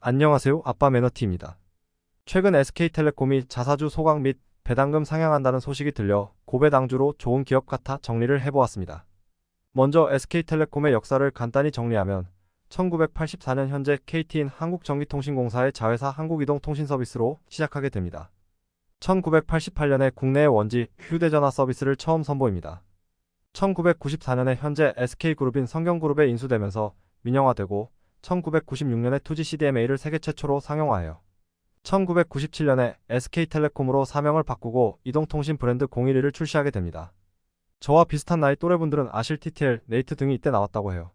안녕하세요. 아빠 매너티입니다. 최근 SK텔레콤이 자사주 소각 및 배당금 상향한다는 소식이 들려 고배당주로 좋은 기업 같아 정리를 해보았습니다. 먼저 SK텔레콤의 역사를 간단히 정리하면 1984년 현재 KT인 한국전기통신공사의 자회사 한국이동통신서비스로 시작하게 됩니다. 1988년에 국내의 원지 휴대전화 서비스를 처음 선보입니다. 1994년에 현재 SK그룹인 성경그룹에 인수되면서 민영화되고 1996년에 2G CDMA를 세계 최초로 상용화해요. 1997년에 SK텔레콤으로 사명을 바꾸고 이동통신 브랜드 012를 출시하게 됩니다. 저와 비슷한 나이 또래분들은 아실 TTL, 네이트 등이 이때 나왔다고 해요.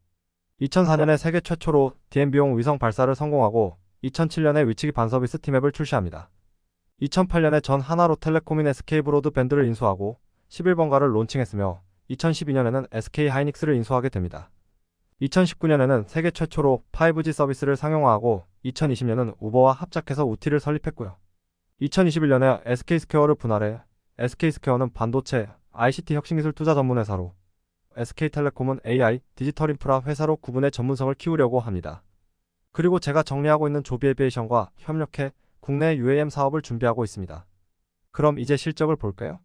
2004년에 세계 최초로 DMB용 위성 발사를 성공하고 2007년에 위치기 반서비스 팀앱을 출시합니다. 2008년에 전 하나로 텔레콤인 SK브로드 밴드를 인수하고 11번가를 론칭했으며 2012년에는 SK하이닉스를 인수하게 됩니다. 2019년에는 세계 최초로 5G 서비스를 상용화하고 2020년은 우버와 합작해서 우티를 설립했고요. 2021년에 SK스퀘어를 분할해 SK스퀘어는 반도체, ICT 혁신기술 투자 전문 회사로 SK텔레콤은 AI, 디지털 인프라 회사로 구분의 전문성을 키우려고 합니다. 그리고 제가 정리하고 있는 조비에비에이션과 협력해 국내 UAM 사업을 준비하고 있습니다. 그럼 이제 실적을 볼까요?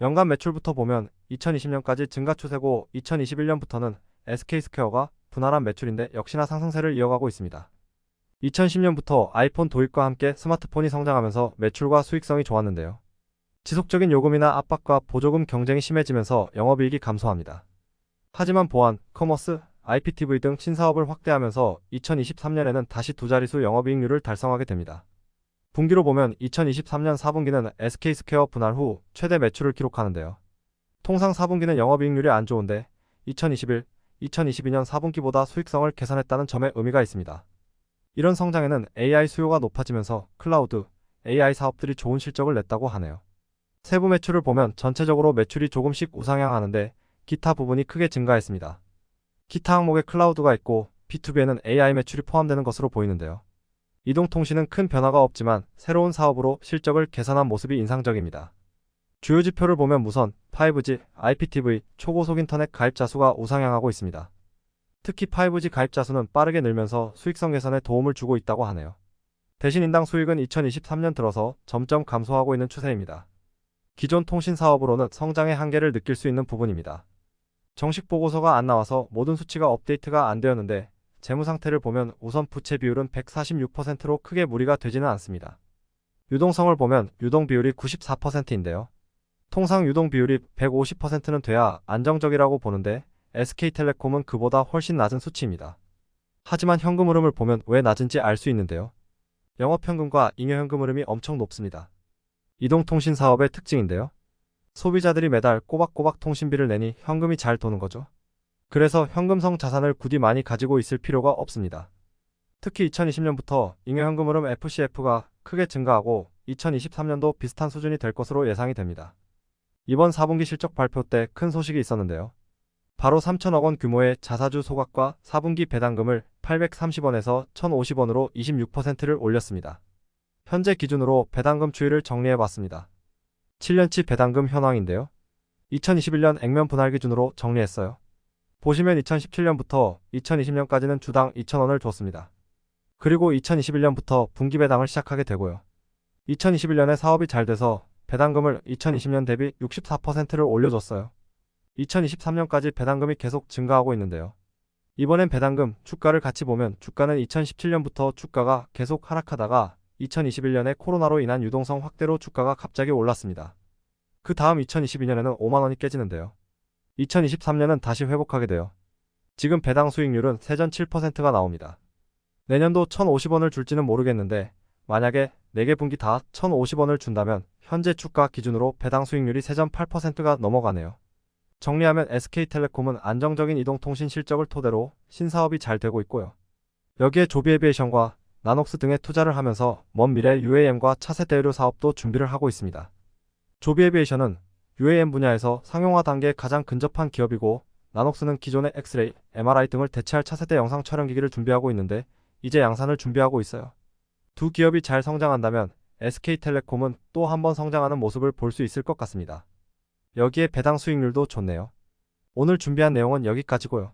연간 매출부터 보면 2020년까지 증가 추세고 2021년부터는 SK스퀘어가 분할한 매출인데 역시나 상승세를 이어가고 있습니다. 2010년부터 아이폰 도입과 함께 스마트폰이 성장하면서 매출과 수익성이 좋았는데요. 지속적인 요금이나 압박과 보조금 경쟁이 심해지면서 영업이익이 감소합니다. 하지만 보안, 커머스, IPTV 등 신사업을 확대하면서 2023년에는 다시 두 자릿수 영업이익률을 달성하게 됩니다. 분기로 보면 2023년 4분기는 SK스퀘어 분할 후 최대 매출을 기록하는데요. 통상 4분기는 영업이익률이 안 좋은데 2021, 2022년 4분기보다 수익성을 개선했다는 점에 의미가 있습니다. 이런 성장에는 AI 수요가 높아지면서 클라우드, AI 사업들이 좋은 실적을 냈다고 하네요. 세부 매출을 보면 전체적으로 매출이 조금씩 우상향하는데 기타 부분이 크게 증가했습니다. 기타 항목에 클라우드가 있고 B2B에는 AI 매출이 포함되는 것으로 보이는데요. 이동통신은 큰 변화가 없지만 새로운 사업으로 실적을 개선한 모습이 인상적입니다. 주요 지표를 보면 무선, 5G, IPTV, 초고속 인터넷 가입자 수가 우상향하고 있습니다. 특히 5G 가입자 수는 빠르게 늘면서 수익성 개선에 도움을 주고 있다고 하네요. 대신 인당 수익은 2023년 들어서 점점 감소하고 있는 추세입니다. 기존 통신 사업으로는 성장의 한계를 느낄 수 있는 부분입니다. 정식 보고서가 안 나와서 모든 수치가 업데이트가 안 되었는데 재무 상태를 보면 우선 부채 비율은 146%로 크게 무리가 되지는 않습니다. 유동성을 보면 유동 비율이 94%인데요. 통상 유동 비율이 150%는 돼야 안정적이라고 보는데 SK텔레콤은 그보다 훨씬 낮은 수치입니다. 하지만 현금 흐름을 보면 왜 낮은지 알 수 있는데요. 영업현금과 잉여현금 흐름이 엄청 높습니다. 이동통신 사업의 특징인데요. 소비자들이 매달 꼬박꼬박 통신비를 내니 현금이 잘 도는 거죠. 그래서 현금성 자산을 굳이 많이 가지고 있을 필요가 없습니다. 특히 2020년부터 잉여현금 흐름 FCF가 크게 증가하고 2023년도 비슷한 수준이 될 것으로 예상이 됩니다. 이번 4분기 실적 발표 때 큰 소식이 있었는데요. 바로 3천억 원 규모의 자사주 소각과 4분기 배당금을 830원에서 1,050원으로 26%를 올렸습니다. 현재 기준으로 배당금 추이를 정리해 봤습니다. 7년치 배당금 현황인데요. 2021년 액면 분할 기준으로 정리했어요. 보시면 2017년부터 2020년까지는 주당 2,000원을 줬습니다. 그리고 2021년부터 분기 배당을 시작하게 되고요. 2021년에 사업이 잘 돼서 배당금을 2020년 대비 64%를 올려줬어요. 2023년까지 배당금이 계속 증가하고 있는데요. 이번엔 배당금, 주가를 같이 보면 주가는 2017년부터 주가가 계속 하락하다가 2021년에 코로나로 인한 유동성 확대로 주가가 갑자기 올랐습니다. 그 다음 2022년에는 5만원이 깨지는데요. 2023년은 다시 회복하게 돼요. 지금 배당 수익률은 세전 7%가 나옵니다. 내년도 1,050원을 줄지는 모르겠는데 만약에 4개 분기 다 1,050원을 준다면 현재 주가 기준으로 배당 수익률이 세전 8%가 넘어가네요. 정리하면 SK텔레콤은 안정적인 이동통신 실적을 토대로 신사업이 잘 되고 있고요. 여기에 조비에비에이션과 나녹스 등에 투자를 하면서 먼 미래 UAM과 차세 대 의료 사업도 준비를 하고 있습니다. 조비에비에이션은 UAM 분야에서 상용화 단계에 가장 근접한 기업이고 나녹스는 기존의 엑스레이, MRI 등을 대체할 차세대 영상 촬영 기기를 준비하고 있는데 이제 양산을 준비하고 있어요. 두 기업이 잘 성장한다면 SK텔레콤은 또 한 번 성장하는 모습을 볼 수 있을 것 같습니다. 여기에 배당 수익률도 좋네요. 오늘 준비한 내용은 여기까지고요.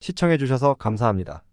시청해주셔서 감사합니다.